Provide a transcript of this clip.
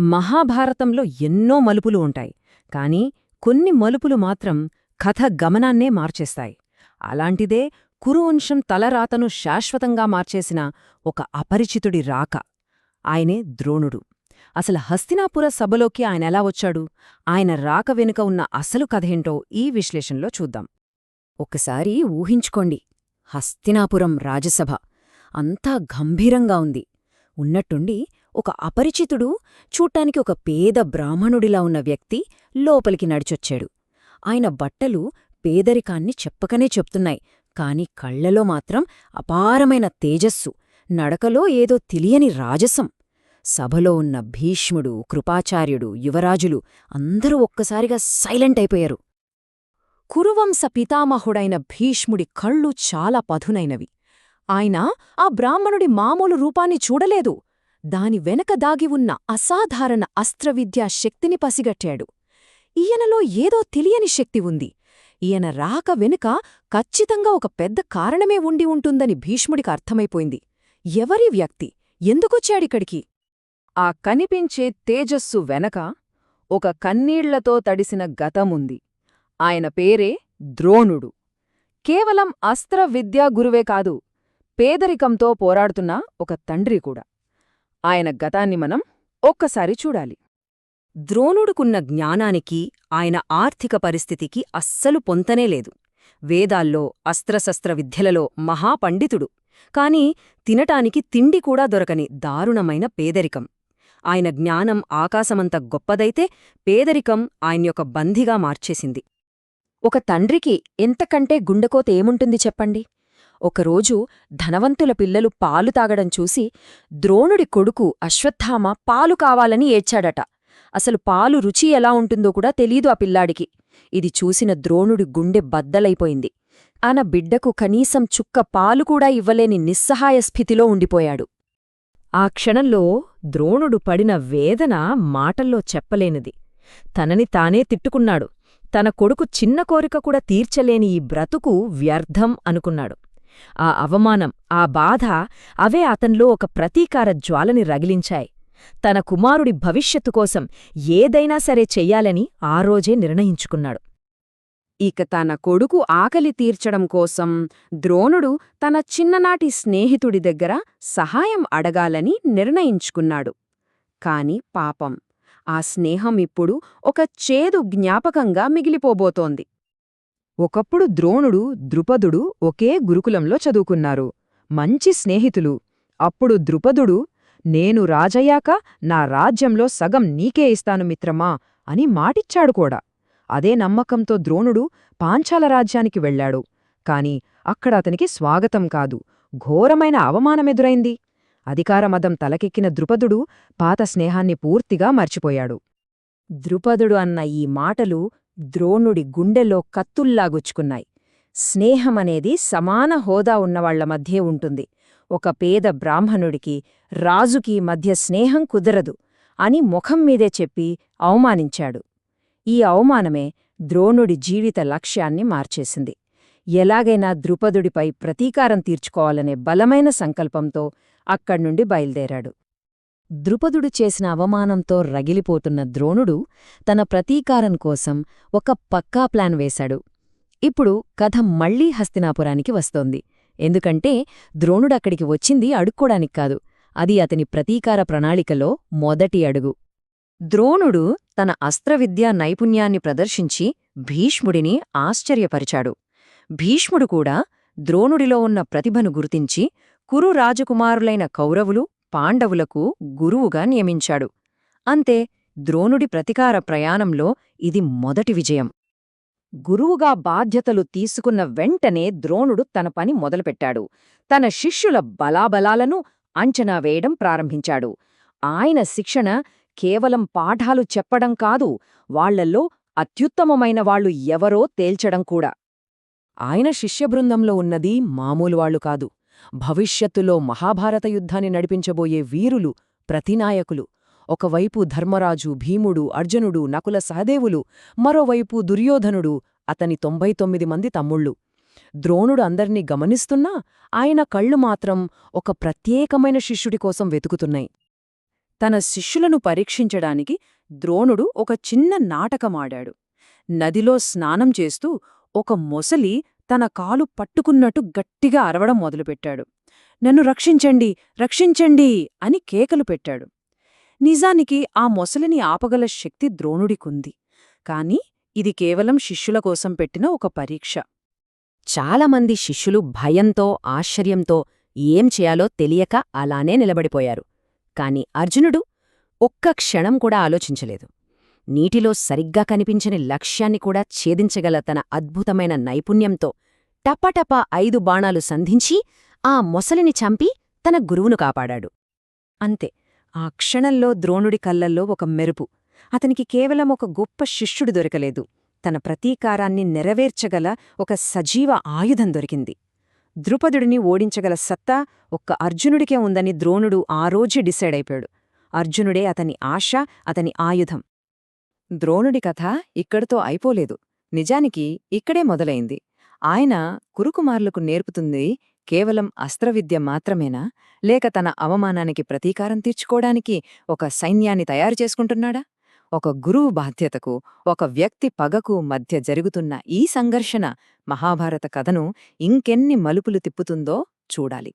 మహాభారతంలో ఎన్నో మలుపులు ఉంటాయి కాని కొన్ని మలుపులు మాత్రం కథ గమనాన్నే మార్చేస్తాయి. అలాంటిదే కురువంశం తలరాతను శాశ్వతంగా మార్చేసిన ఒక అపరిచితుడి రాక. ఆయనే ద్రోణుడు. అసలు హస్తినాపుర సభలోకి ఆయనెలా వచ్చాడు? ఆయన రాక వెనుక ఉన్న అసలు కథేంటో ఈ విశ్లేషణలో చూద్దాం. ఒక్కసారి ఊహించుకోండి. హస్తినాపురం రాజసభ. అంతా గంభీరంగా ఉంది. ఉన్నట్టుండి ఒక అపరిచితుడు చూడ్టానికి ఒక పేద బ్రాహ్మణుడిలా ఉన్న వ్యక్తి లోపలికి నడిచొచ్చాడు. ఆయన బట్టలు పేదరికాన్ని చెప్పకనే చెప్తున్నాయి కాని కళ్ళలో మాత్రం అపారమైన తేజస్సు నడకలో ఏదో తెలియని రాజసం. సభలో ఉన్న భీష్ముడు కృపాచార్యుడు యువరాజులు అందరూ ఒక్కసారిగా సైలెంట్ అయిపోయారు. కురువంశ పితామహుడైన భీష్ముడి కళ్ళు చాలా పధునైనవి ఆయన ఆ బ్రాహ్మణుడి మామూలు రూపాన్ని చూడలేదు. దాని వెనక దాగి ఉన్న అసాధారణ అస్త్రవిద్యా శక్తిని పసిగట్టాడు. ఈయనలో ఏదో తెలియని శక్తి ఉంది. ఈయన రాక వెనుక ఖచ్చితంగా ఒక పెద్ద కారణమే ఉండి ఉంటుందని భీష్ముడికి అర్థమైపోయింది. ఎవరి వ్యక్తి? ఎందుకొచ్చాడిక్కడికి ఆ కనిపించే తేజస్సు వెనక ఒక కన్నీళ్ళతో తడిసిన గతముంది. ఆయన పేరే ద్రోణుడు. కేవలం అస్త్ర విద్యా గురువే కాదు పేదరికంతో పోరాడుతున్న ఒక తండ్రి కూడా. ఆయన గతాన్ని మనం ఒక్కసారి చూడాలి. ద్రోణుడుకున్న జ్ఞానానికి ఆయన ఆర్థిక పరిస్థితికి అస్సలు పొంతనేలేదు వేదాల్లో అస్త్రశస్త్ర విద్యలలో మహాపండితుడు. కాని తినటానికి తిండి కూడా దొరకని దారుణమైన పేదరికం. ఆయన జ్ఞానం ఆకాశమంత గొప్పదైతే పేదరికం ఆయన్యొక బంధిగా మార్చేసింది. ఒక తండ్రికి ఎంతకంటే గుండెకోత ఏముంటుంది చెప్పండి? ఒకరోజు ధనవంతుల పిల్లలు పాలు తాగడం చూసి ద్రోణుడి కొడుకు అశ్వత్థామ పాలు కావాలని ఏడ్చాడట. అసలు పాలు రుచి ఎలా ఉంటుందో కూడా తెలీదు ఆ పిల్లాడికి. ఇది చూసిన ద్రోణుడి గుండె బద్దలైపోయింది. ఆన బిడ్డకు కనీసం చుక్క పాలు కూడా ఇవ్వలేని నిస్సహాయ స్థితిలో ఉండిపోయాడు. ఆ క్షణంలో ద్రోణుడు పడిన వేదన మాటల్లో చెప్పలేనిది. తనని తానే తిట్టుకున్నాడు. తన కొడుకు చిన్న కోరిక కూడా తీర్చలేని ఈ బ్రతుకు వ్యర్థం అనుకున్నాడు. ఆ అవమానం ఆ బాధ అవే అతన్లో ఒక ప్రతీకార జ్వాలని రగిలించాయి. తన కుమారుడి భవిష్యత్తు కోసం ఏదైనా సరే చెయ్యాలని ఆ రోజే నిర్ణయించుకున్నాడు. ఇక తన కొడుకు ఆకలి తీర్చడం కోసం ద్రోణుడు తన చిన్ననాటి స్నేహితుడి దగ్గర సహాయం అడగాలని నిర్ణయించుకున్నాడు. కాని పాపం ఆ స్నేహం ఇప్పుడు ఒక చేదు జ్ఞాపకంగా మిగిలిపోబోతోంది. ఒకప్పుడు ద్రోణుడు ద్రుపదుడు ఒకే గురుకులంలో చదువుకున్నారు. మంచి స్నేహితులు. అప్పుడు ద్రుపదుడు నేను రాజయ్యాక నా రాజ్యంలో సగం నీకే ఇస్తాను మిత్రమా అని మాటిచ్చాడు కూడా. అదే నమ్మకంతో ద్రోణుడు పాంచాల రాజ్యానికి వెళ్ళాడు కాని అక్కడ అతనికి స్వాగతం కాదు. ఘోరమైన అవమానమెదురైంది. అధికారమదం తలకెక్కిన ద్రుపదుడు పాత స్నేహాన్ని పూర్తిగా మర్చిపోయాడు. ద్రుపదుడు అన్న ఈ మాటలు ద్రోణుడి గుండెలో కత్తుల్లాగుచ్చుకున్నాయి. స్నేహమనేది సమాన హోదా ఉన్నవాళ్ళ మధ్యే ఉంటుంది. ఒక పేద బ్రాహ్మణుడికి రాజుకి మధ్య స్నేహం కుదరదు అని ముఖం మీదే చెప్పి అవమానించాడు. ఈ అవమానమే ద్రోణుడి జీవిత లక్ష్యాన్ని మార్చేసింది. ఎలాగైనా ద్రుపదుడిపై ప్రతీకారం తీర్చుకోవాలనే బలమైన సంకల్పంతో అక్కడ్నుండి బయల్దేరాడు. ద్రుపదుడు చేసిన అవమానంతో రగిలిపోతున్న ద్రోణుడు తన ప్రతీకారం కోసం ఒక పక్కా ప్లాన్ వేశాడు. ఇప్పుడు కథ మళ్ళీ హస్తినాపురానికి వస్తోంది. ఎందుకంటే ద్రోణుడక్కడికి వచ్చింది అడుక్కోడానికి కాదు. అది అతని ప్రతీకార ప్రణాళికలో మొదటి అడుగు. ద్రోణుడు తన అస్త్రవిద్యా నైపుణ్యాన్ని ప్రదర్శించి భీష్ముడిని ఆశ్చర్యపరిచాడు. భీష్ముడు కూడా ద్రోణుడిలో ఉన్న ప్రతిభను గుర్తించి కురు రాజకుమారులైన కౌరవులు పాండవులకు గురువుగా నియమించాడు. అంతే ద్రోణుడి ప్రతికార ప్రయాణంలో ఇది మొదటి విజయం. గురువుగా బాధ్యతలు తీసుకున్న వెంటనే ద్రోణుడు తన పని మొదలుపెట్టాడు. తన శిష్యుల బలాబలాలను అంచనా వేయడం ప్రారంభించాడు. ఆయన శిక్షణ కేవలం పాఠాలు చెప్పడం కాదు వాళ్ళల్లో అత్యుత్తమమైన వాళ్ళు ఎవరో తేల్చడం కూడా. ఆయన శిష్యబృందంలో ఉన్నది మామూలువాళ్ళు కాదు. భవిష్యత్తులో మహాభారత యుద్ధాన్ని నడిపించబోయే వీరులు ప్రతినాయకులు. ఒకవైపు ధర్మరాజు భీముడు అర్జునుడు నకుల సహదేవులు మరోవైపు దుర్యోధనుడు అతని తొంభై తొమ్మిది మంది తమ్ముళ్ళు. ద్రోణుడు అందర్నీ గమనిస్తున్నా ఆయన కళ్ళు మాత్రం ఒక ప్రత్యేకమైన శిష్యుడి కోసం వెతుకుతున్నాయి. తన శిష్యులను పరీక్షించడానికి ద్రోణుడు ఒక చిన్న నాటకమాడాడు నదిలో స్నానం చేస్తూ ఒక మొసలి తన కాలు పట్టుకున్నట్టు గట్టిగా అరవడం మొదలుపెట్టాడు. నన్ను రక్షించండి రక్షించండి అని కేకలు పెట్టాడు. నిజానికి ఆ మొసలిని ఆపగల శక్తి ద్రోణుడికుంది. కాని ఇది కేవలం శిష్యుల కోసం పెట్టిన ఒక పరీక్ష. చాలామంది శిష్యులు భయంతో ఆశ్చర్యంతో ఏం చేయాలో తెలియక అలానే నిలబడిపోయారు. కాని అర్జునుడు ఒక్క క్షణం కూడా ఆలోచించలేదు. నీటిలో సరిగ్గా కనిపించని లక్ష్యాన్ని కూడా ఛేదించగల తన అద్భుతమైన నైపుణ్యంతో టపటప ఐదు బాణాలు సంధించి ఆ మొసలిని చంపి తన గురువును కాపాడాడు. అంతే ఆ క్షణంలో ద్రోణుడి కళ్ళల్లో ఒక మెరుపు. అతనికి కేవలం ఒక గొప్ప శిష్యుడు దొరకలేదు. తన ప్రతీకారాన్ని నెరవేర్చగల ఒక సజీవ ఆయుధం దొరికింది. ద్రుపదుడిని ఓడించగల సత్తా ఒక్క అర్జునుడికే ఉందని ద్రోణుడు ఆ రోజే డిసైడ్ అయిపోయాడు. అర్జునుడే అతని ఆశ అతని ఆయుధం. ద్రోణుడి కథ ఇక్కడితో అయిపోలేదు. నిజానికి ఇక్కడే మొదలైంది. ఆయన కురుకుమార్లకు నేర్పుతుంది కేవలం అస్త్రవిద్య మాత్రమేనా? లేక తన అవమానానికి ప్రతీకారం తీర్చుకోవడానికి ఒక సైన్యాన్ని తయారు చేసుకుంటున్నాడా? ఒక గురువు బాధ్యతకు ఒక వ్యక్తి పగకు మధ్య జరుగుతున్న ఈ సంఘర్షణ మహాభారత కథను ఇంకెన్ని మలుపులు తిప్పుతుందో చూడాలి.